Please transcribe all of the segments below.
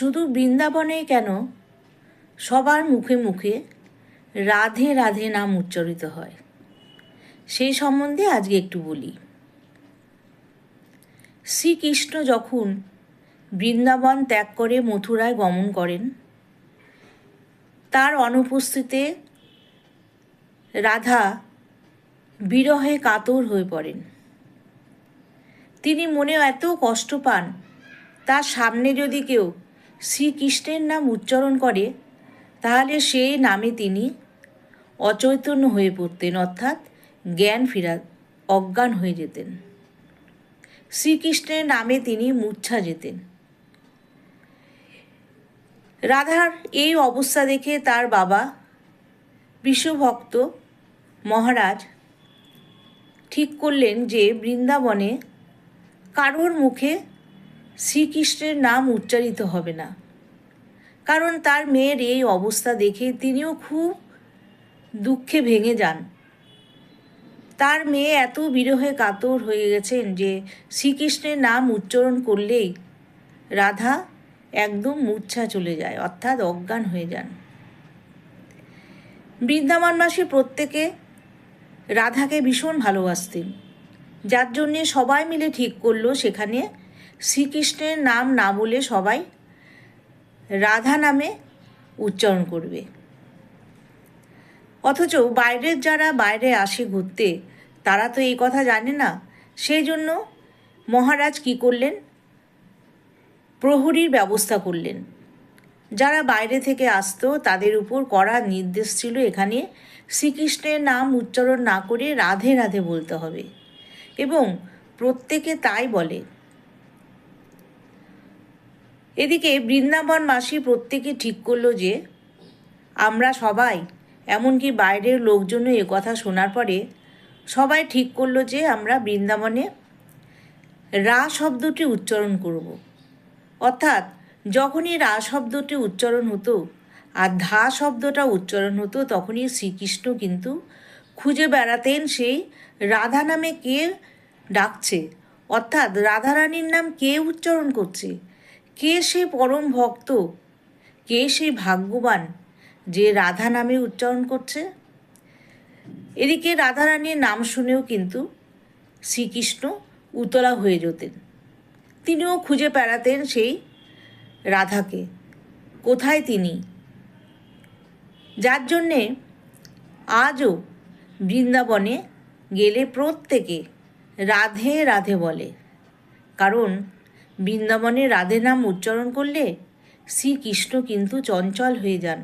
শুধু বৃন্দাবনে কেন? সবার মুখে মুখে রাধে রাধে নাম উচ্চারিত হয়। সেই সম্বন্ধে আজকে একটু বলি। শ্রীকৃষ্ণ যখন বৃন্দাবন ত্যাগ করে মথুরায় গমন করেন, তার অনুপস্থিতিতে রাধা বিরহে কাতর হয়ে পড়েন। তিনি মনে এত কষ্ট পান, তার সামনে যদি কেউ শ্রীকৃষ্ণের নাম উচ্চারণ করে, তাহলে সেই নামে তিনি অচৈতন্য হয়ে পড়তেন, অর্থাৎ জ্ঞান ফেরা, অজ্ঞান হয়ে যেতেন। শ্রীকৃষ্ণের নামে তিনি মূর্ছা যেতেন। রাধার এই অবস্থা দেখে তার বাবা বিশ্বভক্ত মহারাজ ঠিক করলেন যে বৃন্দাবনে কারোর মুখে শ্রীকৃষ্ণের নাম উচ্চারিত হবে না। কারণ তার মেয়ের এই অবস্থা দেখে তিনিও খুব দুঃখে ভেঙে যান। তার মেয়ে এত বিরহে কাতর হয়ে গেছেন যে শ্রীকৃষ্ণের নাম উচ্চারণ করলেই রাধা একদম মূর্ছা চলে যায়, অর্থাৎ অজ্ঞান হয়ে যান। বৃন্দাবনবাসী প্রত্যেকে রাধাকে ভীষণ ভালোবাসতেন। যার জন্যে সবাই মিলে ঠিক করল সেখানে শ্রীকৃষ্ণের নাম না বলে সবাই রাধা নামে উচ্চারণ করবে। অথচ বাইরের যারা বাইরে আসে ঘুরতে, তারা তো এই কথা জানে না। সেই জন্য মহারাজ কি করলেন? প্রহরীর ব্যবস্থা করলেন। যারা বাইরে থেকে আসতো, তাদের উপর কড়া নির্দেশ ছিল এখানে শ্রীকৃষ্ণের নাম উচ্চারণ না করে রাধে রাধে বলতে হবে। এবং প্রত্যেকে তাই বলে। এদিকে বৃন্দাবন মাসি প্রত্যেকে ঠিক করল যে, আমরা সবাই, এমনকি বাইরের লোকজনও এ কথা শোনার পরে, সবাই ঠিক করল যে আমরা বৃন্দাবনে রা শব্দটি উচ্চারণ করব। অর্থাৎ, যখনই রা শব্দটি উচ্চারণ হতো আর ধা শব্দটা উচ্চারণ হতো, তখনই শ্রীকৃষ্ণ কিন্তু খুঁজে বেড়াতেন সেই রাধা নামে কে ডাকছে অর্থাৎ রাধারানীর নাম কে উচ্চারণ করছে কে সে পরম ভক্ত? কে সে ভাগ্যবান যে রাধা নামে উচ্চারণ করছে? এদিকে রাধারানীর নাম শুনেও কিন্তু শ্রীকৃষ্ণ উতলা হয়ে যেতেন। তিনিও খুঁজে বেড়াতেন সেই রাধাকে। কোথায় তিনি? যার জন্যে আজও বৃন্দাবনে গেলে প্রত্যেকে রাধে রাধে বলে। কারণ বৃন্দাবনে রাধে নাম উচ্চারণ করলে শ্রীকৃষ্ণ কিন্তু চঞ্চল হয়ে যান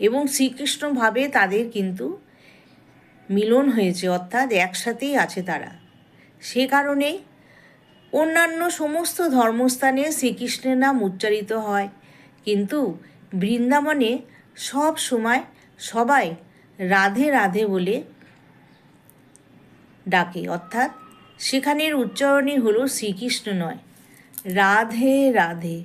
এবং শ্রীকৃষ্ণ ভাবে তাদের কিন্তু মিলন হয়েছে, অর্থাৎ একসাথেই আছে তারা। সে কারণে অন্যান্য সমস্ত ধর্মস্থানে শ্রীকৃষ্ণের নাম উচ্চারিত হয়। কিন্তু বৃন্দাবনে সব সময় সবাই রাধে রাধে বলে ডাকে, অর্থাৎ সেখানের উচ্চারণই হলো শ্রীকৃষ্ণ নয়। রাধে রাধে